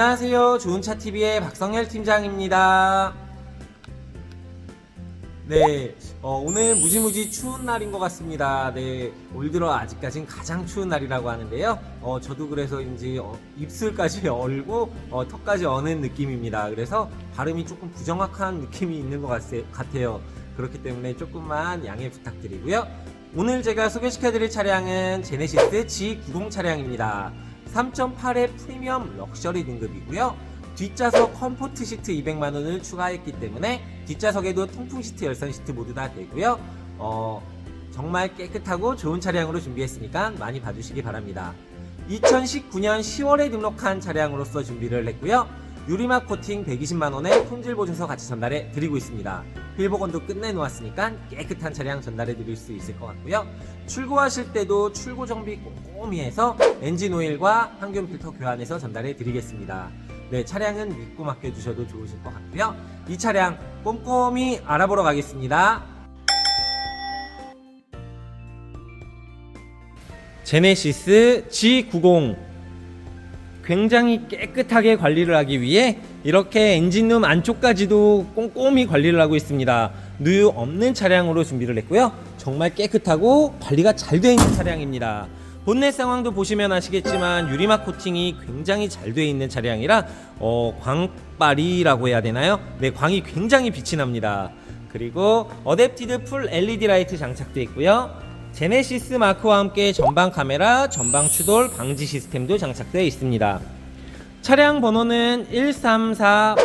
안녕하세요. 좋은차TV의 박성열 팀장입니다. 네, 어, 오늘 무지무지 추운 날인 것 같습니다. 네, 올 들어 아직까진 가장 추운 날이라고 하는데요. 어, 저도 그래서인지 어, 입술까지 얼고 어, 턱까지 어는 느낌입니다. 그래서 발음이 조금 부정확한 느낌이 있는 것 같, 같아요. 그렇기 때문에 조금만 양해 부탁드리고요. 오늘 제가 소개시켜드릴 차량은 제네시스 G90 차량입니다. 3.8의 프리미엄 럭셔리 등급이고요. 뒷좌석 컴포트 시트 200만 원을 추가했기 때문에 뒷좌석에도 통풍 시트, 열선 시트 모두 다 되고요. 어, 정말 깨끗하고 좋은 차량으로 준비했으니까 많이 봐주시기 바랍니다. 2019년 10월에 등록한 차량으로서 준비를 했고요. 유리막 코팅 120만 원에 품질 보증서 같이 전달해 드리고 있습니다. 필복원도 끝내 놓았으니까 깨끗한 차량 전달해 드릴 수 있을 것 같고요. 출고하실 때도 출고 정비 꼼꼼히 해서 엔진 오일과 항균 필터 교환해서 전달해 드리겠습니다. 네, 차량은 믿고 맡겨주셔도 좋으실 것 같고요. 이 차량 꼼꼼히 알아보러 가겠습니다. 제네시스 G90 굉장히 깨끗하게 관리를 하기 위해 이렇게 엔진룸 안쪽까지도 꼼꼼히 관리를 하고 있습니다. 누유 없는 차량으로 준비를 했고요. 정말 깨끗하고 관리가 잘 되어 있는 차량입니다. 본넷 상황도 보시면 아시겠지만 유리막 코팅이 굉장히 잘 되어 있는 차량이라 어, 광발이라고 해야 되나요? 네, 광이 굉장히 빛이 납니다. 그리고 어댑티드 풀 LED 라이트 장착되어 있고요. 제네시스 마크와 함께 전방 카메라, 전방 추돌 방지 시스템도 장착되어 있습니다. 차량 번호는 134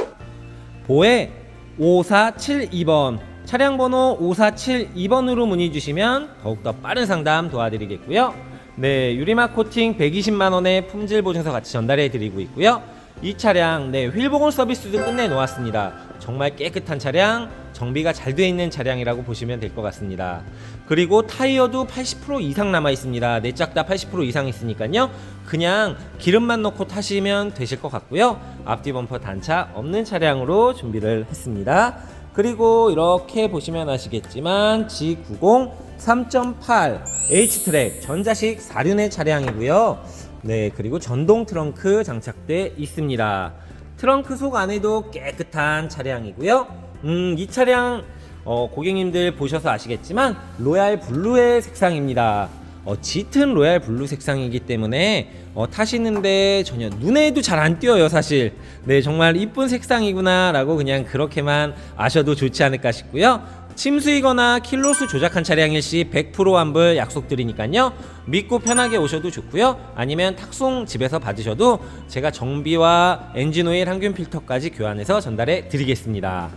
보에 5472번 차량 번호 5472번으로 문의 주시면 더욱더 빠른 상담 도와드리겠고요. 네, 유리막 코팅 120만 원의 품질 보증서 같이 전달해 드리고 있고요. 이 차량 네, 휠 복원 서비스도 끝내 놓았습니다. 정말 깨끗한 차량, 정비가 잘 되어 있는 차량이라고 보시면 될 것 같습니다. 그리고 타이어도 80% 이상 남아 있습니다. 네 짝 다 80% 이상 있으니까요. 그냥 기름만 넣고 타시면 되실 것 같고요. 앞뒤 범퍼 단차 없는 차량으로 준비를 했습니다. 그리고 이렇게 보시면 아시겠지만 G90 3.8 H트랙 전자식 4륜의 차량이고요. 네, 그리고 전동 트렁크 장착돼 있습니다. 트렁크 속 안에도 깨끗한 차량이고요. 음, 이 차량 어, 고객님들 보셔서 아시겠지만 로얄 블루의 색상입니다. 어, 짙은 로얄 블루 색상이기 때문에 어, 타시는데 전혀 눈에도 잘 안 띄어요 사실. 네 정말 이쁜 색상이구나 라고 그냥 그렇게만 아셔도 좋지 않을까 싶고요. 침수이거나 킬로수 조작한 차량일 시 100% 환불 약속드리니까요. 믿고 편하게 오셔도 좋고요. 아니면 탁송 집에서 받으셔도 제가 정비와 엔진오일 항균 필터까지 교환해서 전달해 드리겠습니다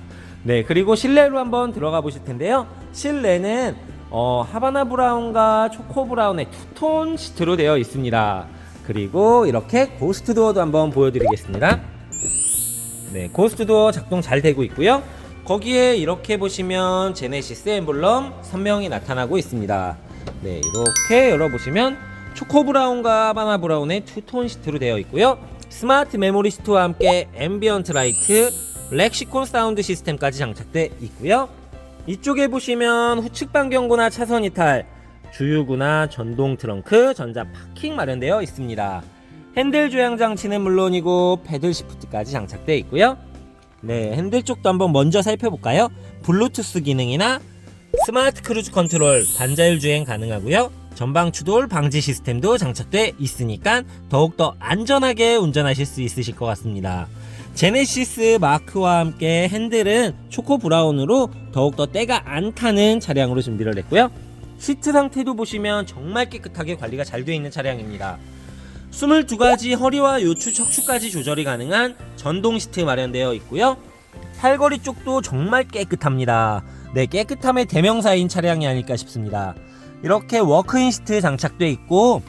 네 그리고 실내로 한번 들어가 보실 텐데요 실내는 어, 하바나 브라운과 초코 브라운의 투톤 시트로 되어 있습니다. 그리고 이렇게 고스트 도어도 한번 보여드리겠습니다. 네, 고스트 도어 작동 잘 되고 있고요. 거기에 이렇게 보시면 제네시스 엠블럼 선명히 나타나고 있습니다. 네, 이렇게 열어보시면 초코 브라운과 하바나 브라운의 투톤 시트로 되어 있고요. 스마트 메모리 시트와 함께 앰비언트 라이트, 렉시콘 사운드 시스템까지 장착돼 있고요. 이쪽에 보시면 후측 반경구나 차선 이탈, 주유구나 전동 트렁크, 전자 파킹 마련되어 있습니다. 핸들 조향 장치는 물론이고 패들 시프트까지 장착되어 있고요. 네, 핸들 쪽도 한번 먼저 살펴볼까요? 블루투스 기능이나 스마트 크루즈 컨트롤, 반자율 주행 가능하고요. 전방 추돌 방지 시스템도 장착돼 있으니까 더욱더 안전하게 운전하실 수 있으실 것 같습니다. 제네시스 마크와 함께 핸들은 초코 브라운으로 더욱더 때가 안 타는 차량으로 준비를 했고요. 시트 상태도 보시면 정말 깨끗하게 관리가 잘 되어 있는 차량입니다. 22가지 허리와 요추, 척추까지 조절이 가능한 전동 시트 마련되어 있고요. 팔걸이 쪽도 정말 깨끗합니다. 네, 깨끗함의 대명사인 차량이 아닐까 싶습니다. 이렇게 워크인 시트 장착돼 있고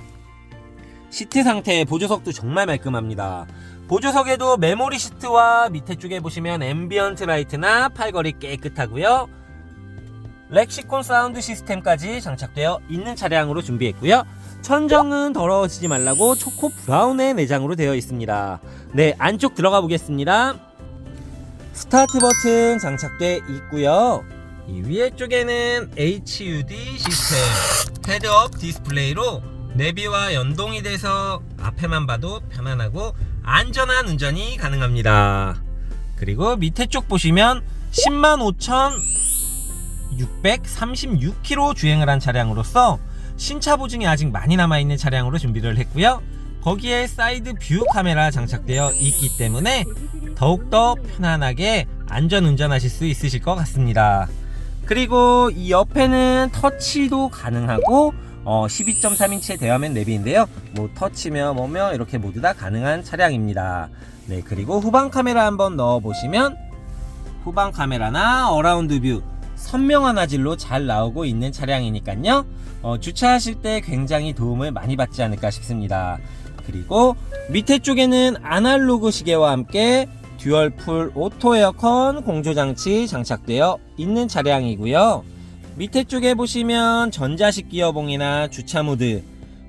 시트 상태 보조석도 정말 말끔합니다. 보조석에도 메모리 시트와 밑에 쪽에 보시면 앰비언트 라이트나 팔걸이 깨끗하고요. 렉시콘 사운드 시스템까지 장착되어 있는 차량으로 준비했고요. 천정은 더러워지지 말라고 초코 브라운의 내장으로 되어 있습니다. 네, 안쪽 들어가 보겠습니다. 스타트 버튼 장착돼 있고요. 이 위에 쪽에는 HUD 시스템 헤드업 디스플레이로 내비와 연동이 돼서 앞에만 봐도 편안하고 안전한 운전이 가능합니다. 그리고 밑에 쪽 보시면 106,636km 주행을 한 차량으로서 신차 보증이 아직 많이 남아있는 차량으로 준비를 했고요. 거기에 사이드 뷰 카메라 장착되어 있기 때문에 더욱더 편안하게 안전 운전하실 수 있으실 것 같습니다. 그리고 이 옆에는 터치도 가능하고 어, 12.3인치의 대화면 내비인데요. 뭐 터치며 뭐며 이렇게 모두 다 가능한 차량입니다. 네, 그리고 후방 카메라 한번 넣어 보시면 후방 카메라나 어라운드 뷰 선명한 화질로 잘 나오고 있는 차량이니까요. 어, 주차하실 때 굉장히 도움을 많이 받지 않을까 싶습니다. 그리고 밑에 쪽에는 아날로그 시계와 함께 듀얼 풀 오토 에어컨 공조 장치 장착되어 있는 차량이고요. 밑에 쪽에 보시면 전자식 기어봉이나 주차 모드,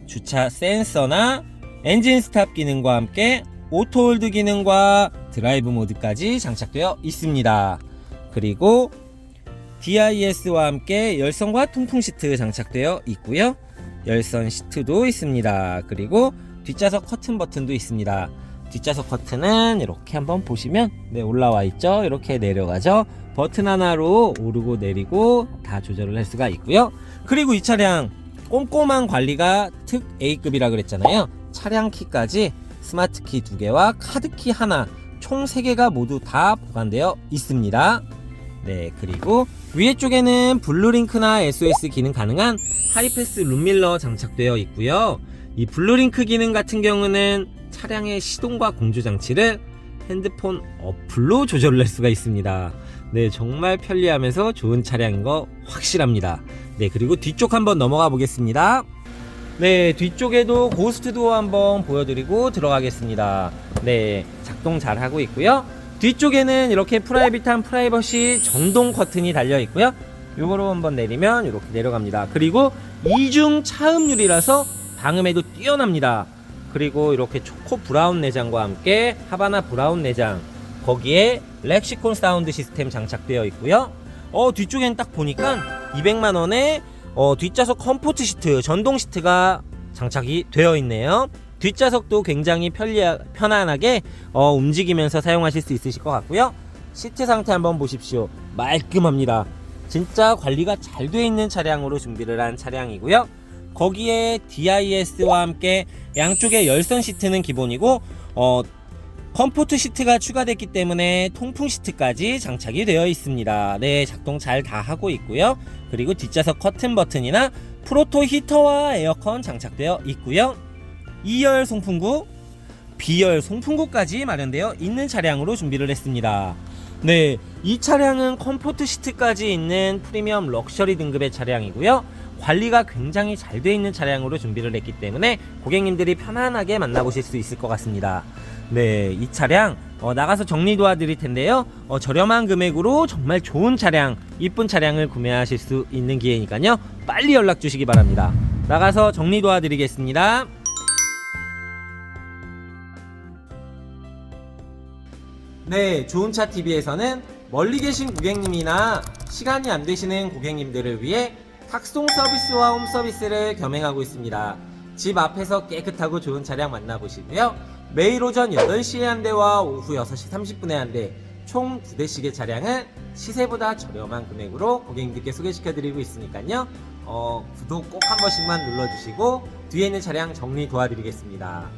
주차 센서나 엔진 스탑 기능과 함께 오토 홀드 기능과 드라이브 모드까지 장착되어 있습니다. 그리고 DIS와 함께 열선과 통풍 시트 장착되어 있고요. 열선 시트도 있습니다. 그리고 뒷좌석 커튼 버튼도 있습니다. 뒷좌석 커튼은 이렇게 한번 보시면 네 올라와 있죠. 이렇게 내려가죠. 버튼 하나로 오르고 내리고 다 조절을 할 수가 있고요. 그리고 이 차량 꼼꼼한 관리가 특 A급이라 그랬잖아요. 차량 키까지 스마트 키 두 개와 카드 키 하나 총 세 개가 모두 다 보관되어 있습니다. 네, 그리고 위에 쪽에는 블루링크나 SOS 기능 가능한 하이패스 룸밀러 장착되어 있고요. 이 블루링크 기능 같은 경우는 차량의 시동과 공조 장치를 핸드폰 어플로 조절을 할 수가 있습니다. 네, 정말 편리하면서 좋은 차량인 거 확실합니다. 네, 그리고 뒤쪽 한번 넘어가 보겠습니다. 네, 뒤쪽에도 고스트 도어 한번 보여드리고 들어가겠습니다. 네, 작동 잘 하고 있고요. 뒤쪽에는 이렇게 프라이빗한 프라이버시 전동 커튼이 달려 있고요. 요거로 한번 내리면 이렇게 내려갑니다. 그리고 이중 차음률이라서 방음에도 뛰어납니다. 그리고 이렇게 초코 브라운 내장과 함께 하바나 브라운 내장 거기에 렉시콘 사운드 시스템 장착되어 있고요. 어 뒤쪽엔 딱 보니까 200만 원에 어, 뒷좌석 컴포트 시트 전동 시트가 장착이 되어 있네요. 뒷좌석도 굉장히 편리 편안하게 어, 움직이면서 사용하실 수 있으실 것 같고요. 시트 상태 한번 보십시오. 말끔합니다. 진짜 관리가 잘 되어 있는 차량으로 준비를 한 차량이고요. 거기에 DIS와 함께 양쪽에 열선 시트는 기본이고 어, 컴포트 시트가 추가됐기 때문에 통풍 시트까지 장착이 되어 있습니다. 네, 작동 잘 다 하고 있고요. 그리고 뒷좌석 커튼 버튼이나 프로토 히터와 에어컨 장착되어 있고요. 2열 송풍구, B열 송풍구까지 마련되어 있는 차량으로 준비를 했습니다. 네, 이 차량은 컴포트 시트까지 있는 프리미엄 럭셔리 등급의 차량이고요. 관리가 굉장히 잘 되어 있는 차량으로 준비를 했기 때문에 고객님들이 편안하게 만나보실 수 있을 것 같습니다. 네, 이 차량 어, 나가서 정리 도와드릴 텐데요. 어, 저렴한 금액으로 정말 좋은 차량, 이쁜 차량을 구매하실 수 있는 기회니까요. 빨리 연락 주시기 바랍니다. 나가서 정리 도와드리겠습니다. 네, 좋은차 TV에서는 멀리 계신 고객님이나 시간이 안 되시는 고객님들을 위해 탁송 서비스와 홈 서비스를 겸행하고 있습니다. 집 앞에서 깨끗하고 좋은 차량 만나보시고요. 매일 오전 8시에 한 대와 오후 6시 30분에 한 대, 총 2대씩의 차량은 시세보다 저렴한 금액으로 고객님들께 소개시켜드리고 있으니까요. 어, 구독 꼭 한 번씩만 눌러주시고 뒤에 있는 차량 정리 도와드리겠습니다.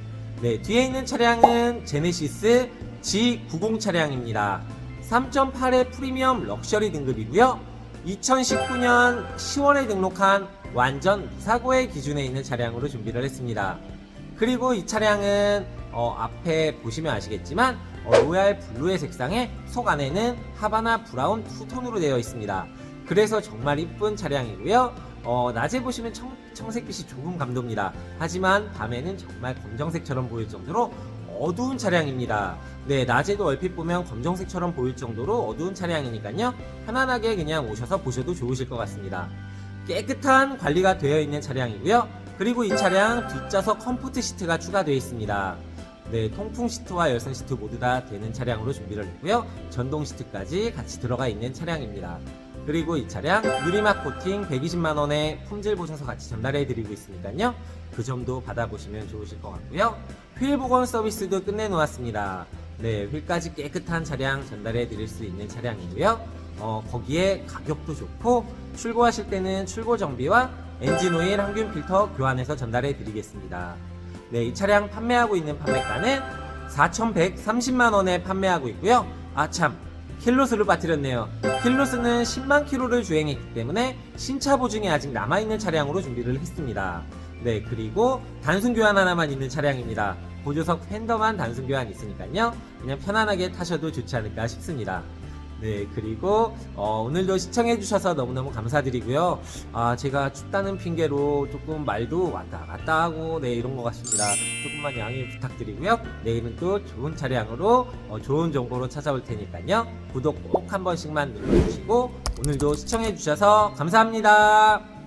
네, 뒤에 있는 차량은 제네시스 G90 차량입니다. 3.8의 프리미엄 럭셔리 등급이고요. 2019년 10월에 등록한 완전 무사고의 기준에 있는 차량으로 준비를 했습니다. 그리고 이 차량은 어, 앞에 보시면 아시겠지만 어, 로얄 블루의 색상에 속 안에는 하바나 브라운 투톤으로 되어 있습니다. 그래서 정말 이쁜 차량이고요. 어, 낮에 보시면 청, 청색빛이 조금 감돕니다. 하지만 밤에는 정말 검정색처럼 보일 정도로 어두운 차량입니다. 네, 낮에도 얼핏 보면 검정색처럼 보일 정도로 어두운 차량이니까요. 편안하게 그냥 오셔서 보셔도 좋으실 것 같습니다. 깨끗한 관리가 되어 있는 차량이고요. 그리고 이 차량 뒷좌석 컴포트 시트가 추가되어 있습니다. 네, 통풍 시트와 열선 시트 모두 다 되는 차량으로 준비를 했고요. 전동 시트까지 같이 들어가 있는 차량입니다. 그리고 이 차량 유리막 코팅 120만 원에 품질 보셔서 같이 전달해 드리고 있으니까요. 그 점도 받아보시면 좋으실 것 같고요. 휠 복원 서비스도 끝내 놓았습니다. 네, 휠까지 깨끗한 차량 전달해 드릴 수 있는 차량이고요. 어, 거기에 가격도 좋고 출고하실 때는 출고 정비와 엔진 오일 항균 필터 교환해서 전달해 드리겠습니다. 네, 이 차량 판매하고 있는 판매가는 4,130만 원에 판매하고 있고요. 아 참, 킬로수를 빠뜨렸네요. 킬로수는 10만 킬로를 주행했기 때문에 신차 보증이 아직 남아 있는 차량으로 준비를 했습니다. 네, 그리고 단순 교환 하나만 있는 차량입니다. 보조석 팬더만 단순 교환 있으니까요. 그냥 편안하게 타셔도 좋지 않을까 싶습니다. 네, 그리고 어, 오늘도 시청해주셔서 너무너무 감사드리고요. 아, 제가 춥다는 핑계로 조금 말도 왔다 갔다 하고, 네, 이런 것 같습니다. 조금만 양해 부탁드리고요. 내일은 또 좋은 차량으로, 어, 좋은 정보로 찾아올 테니까요. 구독 꼭 한 번씩만 눌러주시고, 오늘도 시청해주셔서 감사합니다.